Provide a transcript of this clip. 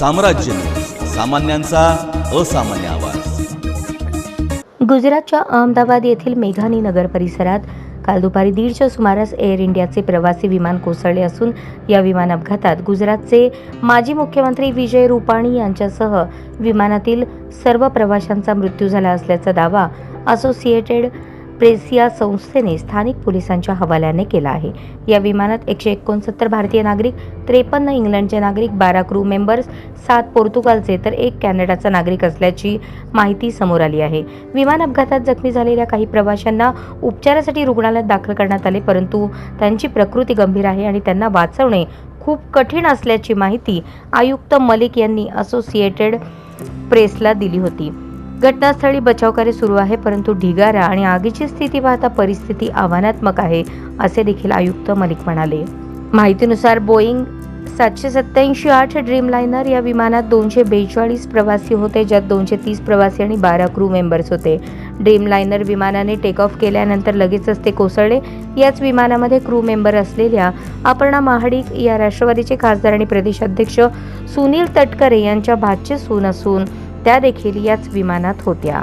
साम्राज्य सामान्यांचा असामान्य आवाज. गुजरातच्या अहमदाबाद येथील मेघानी नगर परिसरात काल दुपारी दीडच्या सुमारास एअर इंडियाचे प्रवासी विमान कोसळले असून या विमान अपघातात गुजरातचे माजी मुख्यमंत्री विजय रुपाणी यांच्यासह विमानातील सर्व प्रवाशांचा मृत्यू झाला असल्याचा दावा असोसिएटेड प्रेस या संस्थेने स्थानिक पोलिसांच्या हवाल्याने केला आहे. या विमानात एकशे एकोणसत्तर भारतीय नागरिक त्रेपन्न इंग्लंडचे नागरिक बारा क्रू मेंबर्स सात पोर्तुगालचे तर एक कॅनडाचा नागरिक असल्याची माहिती समोर आली आहे. विमान अपघातात जखमी झालेल्या काही प्रवाशांना उपचारासाठी रुग्णालयात दाखल करण्यात आले परंतु त्यांची प्रकृती गंभीर आहे आणि त्यांना वाचवणे खूप कठीण असल्याची माहिती आयुक्त मलिक यांनी असोसिएटेड प्रेसला दिली होती. घटनास्थळी बचावकार्य सुरू आहे परंतु ढिगारा आणि आगीची स्थिती पाहता परिस्थिती आव्हानात्मक आहे असे देखील आयुक्त मलिक म्हणाले. माहितीनुसार बोईंग सातशे सत्याऐंशी आठ ड्रीमलायनर या विमानात दोनशे बेचाळीस प्रवासी होते ज्यात दोनशे तीस प्रवासी आणि बारा क्रू मेंबर्स होते. ड्रीमलायनर विमानाने टेक ऑफ केल्यानंतर लगेचच ते कोसळले. याच विमानामध्ये क्रू मेंबर असलेल्या अपर्णा महाडिक या राष्ट्रवादीचे खासदार आणि प्रदेशाध्यक्ष सुनील तटकरे यांच्या भाचे सून असून त्या देखील याच विमानात होत्या